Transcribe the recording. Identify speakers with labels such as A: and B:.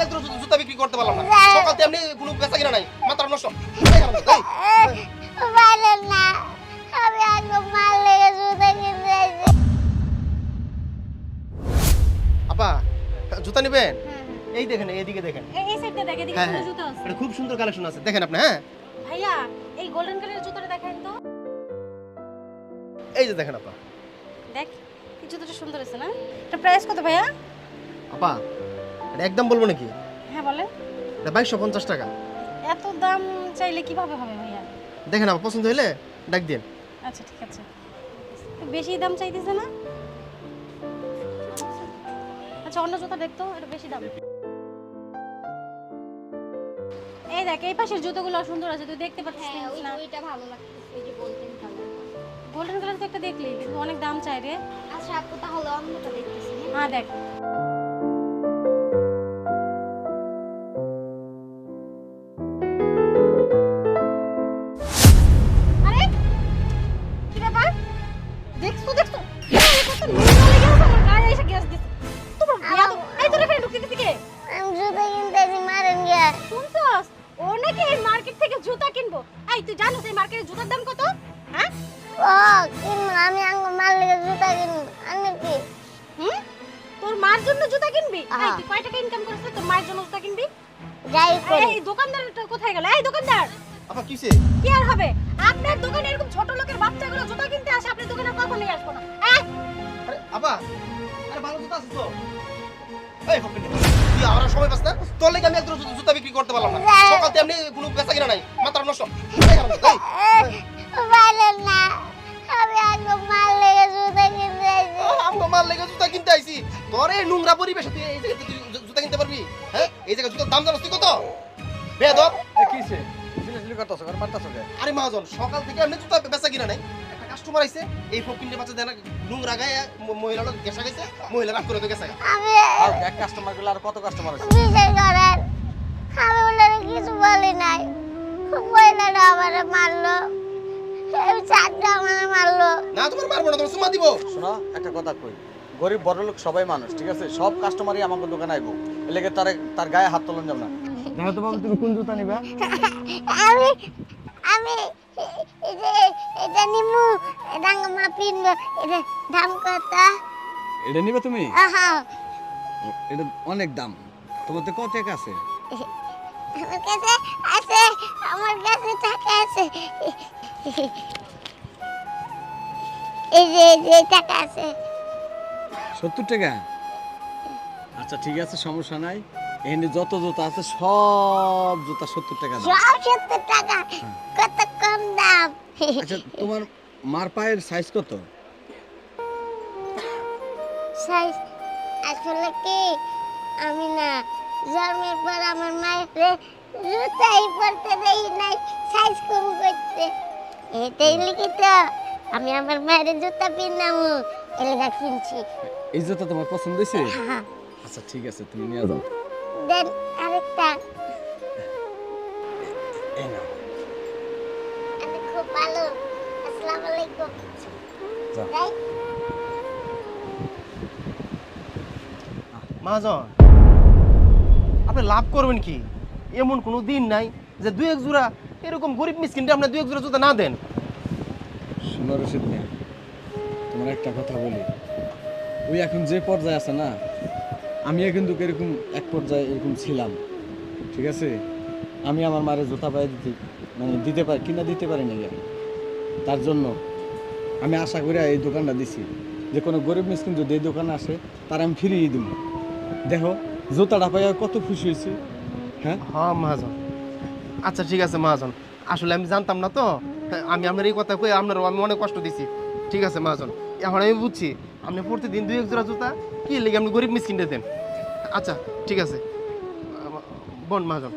A: বিক্রি করতে পারলাম না। সকাল থেকে এমনি কোনো বেচা কিনা নাই। মাত্র নষ্ট এই হারাম দাদা, এই।
B: পারেন না আমি আগে মাল লেগে জুতা কিনতে আইছি
A: আপা জুতা নেবেন? এই দেখেন এইদিকে দেখেন।
C: এই সাইডটা এদিকে
A: হ্যাঁ
C: সুন্দর
A: হ্যাঁ।
C: জুতো আছে?
A: এটা খুব সুন্দর কালেকশন আছে। দেখেন আপনি হ্যাঁ?
C: ভাইয়া এই গোল্ডেন কালারের জুতোটা দেখান তো।
A: এই যে দেখেন আপা।
C: দেখ এই জুতোটা সুন্দর আছে না? এটা প্রাইস কত ভাইয়া?
A: আপা এটা একদম বলব নাকি?
C: হ্যাঁ বলে
A: এটা বাইশশো পঞ্চাশ টাকা।
C: এত দাম চাইলে কীভাবে হবে ভাইয়া?
A: দেখেন আপা পছন্দ হইলে ডাক দিন।
C: আচ্ছা ঠিক আছে। বেশি দাম চাইতেছে না? আচ্ছা অন্য জুতো দেখতো এটা বেশি দাম। এই দেখ এই পাশের জুতোগুলো সুন্দর আছে তুই দেখতে পাচ্ছিস
B: হ্যাঁ
C: না?
B: ওইটা ভালো লাগতেছে ওই যে গোল্ডেন কালার
C: গোল্ডেন কালার তো একটা দেখলি কিন্তু অনেক দাম চাই রে।
B: আচ্ছা আপু তাহলে অন্যটা দেখতেছি? হ্যাঁ
C: দেখ। জানিস এই মার্কেটে জুতার দাম কত? হ্যাঁ?
B: ও কিনবো আমি আঙ্গ মাল লেগে জুতা কিনবো। আমি কি?
C: হুম? তোর মার জন্য জুতা কিনবি? এই। তুই কয় টাকা ইনকাম করিস তোর মায়ের জন্য জুতা কিনবি?
B: যাই করি।
C: এই দোকানদারটা কোথায় গেল? এই দোকানদার!
A: আপা কিসে?
C: কি আর হবে? আপনার দোকানে এরকম ছোট লোকের বাচ্চাগুলো জুতা কিনতে আসে আপনার দোকানে কখনোই আসব না!
A: আরে আপা! আরে ভালো জুতা আছে তো। এই ফকির তুই আমার সময় পাস না? তোর লাগি আমি একদম জুতা বিক্রি করতে পারলাম না। সকাল থেকে এমনি কোনো বেচা কিনা নাই। মাত্র নষ্ট।
B: জুতা কিনতে আইছি।
A: তোর নোংরা পরিবেশে তুই এই জায়গাতে তুই জুতা কিনতে পারবি? হ্যাঁ? এই জায়গায় জুতার দাম জানোস তুই কত? বেদব
D: কিসে সিলেসিলি করতেছ করে মারতেছ কে?
A: আরে মহাজন সকাল থেকে এমনি জুতা বেচা কিনা নাই। একটা কাস্টমার আইছে এই ফকিন্ডে বাচ্চা দেনা নোংরা গায়ে মহিলা লোক গেসা গেছে মহিলা রাগ করে তো গেছে।
B: আমি
D: আর এক কাস্টমারগুলো আর কত কাস্টমার আছে?
B: বিশ্বাস করেন আমি ওনারে কিছু বলি নাই। মহিলাটা আমার মারলো। এই চারটা আমার মারলো।
A: না তোমার মারবো না তোমার সুমা দিব।
D: শোনো একটা কথা কই। গরিব বড়লোক সবাই মানুষ ঠিক আছে? সব কাস্টমারই আমাকে দোকানে আইবো। এলাকে তার তার গায়ে হাত তোলন যাব না দেখো তো বাবু তুমি কোন জুতা নিবা?
B: আমি আমি এটা নিমু এটা মা পিনবো এটা দাম কত?
D: এটা নিবে তুমি?
B: আহা।
D: এটা অনেক দাম। তোমার তো কত টাকা আছে?
B: আমার কাছে আছে আমার কাছে টাকা আছে। এই যে এই যে টাকা আছে।
D: সত্তর টাকা? আচ্ছা ঠিক আছে সমস্যা নাই। এখানে যত জুতা আছে সব জুতা সত্তর টাকা দাম।
B: সত্তর টাকা। কত কম দাম?
D: আচ্ছা তোমার মার পায়ের সাইজ কত?
B: সাইজ আসলে কি? আমি না জন্মের পর আমার মায়ের জুতাই পরতে দেই নাই সাইজ কম করতে। এটাই লিখিত। আমি আমার মায়ের জুতা পিনাম এলাকা কিনছি।
D: এই জুতা তোমার পছন্দ হয়েছে?
B: হ্যাঁ
D: আচ্ছা ঠিক আছে তুমি নিয়ে যাও।
B: দেন আরেকটা।
D: এই নাও।
B: আমি খুব ভালো। আসসালামু আলাইকুম।
D: যাও।
B: যাই।
A: মহাজন। আপনি লাভ করবেন কি? এমন কোনো দিন নাই যে দুই এক জোড়া এরকম গরিব মিসকিনটা আপনি দুই এক জোড়া জুতা না দেন।
D: শোনো রশিদ তোমার একটা কথা বলি। ওই এখন যে পর্যায়ে আছে না, আমিও কিন্তু এরকম এক পর্যায়ে এরকম ছিলাম, ঠিক আছে? আমি আমার মারে জুতা পায়ে দিতে মানে দিতে পারি, কিনা দিতে পারি না আমি। তার জন্য আমি আশা করি এই দোকানটা দিছি। যে কোনো গরিব মিসকিন যদি এই দোকানে আসে, তার আমি ফিরিয়ে দিব। দেখো, জুতাটা পাইয়া কত খুশি হয়েছি হ্যাঁ?
A: হ্যাঁ মহাজন। আচ্ছা ঠিক আছে, মহাজন। আসলে আমি জানতাম না তো। আমি আপনার এই কথা কই আপনারও আমি অনেক কষ্ট দিছি। ঠিক আছে, মহাজন। এখন আমি বুঝছি আপনি প্রতিদিন দুই এক জোড়া জুতা কি লেগে আপনি গরিব মিসকিনটা দেন? আচ্ছা ঠিক আছে। বন মহাজন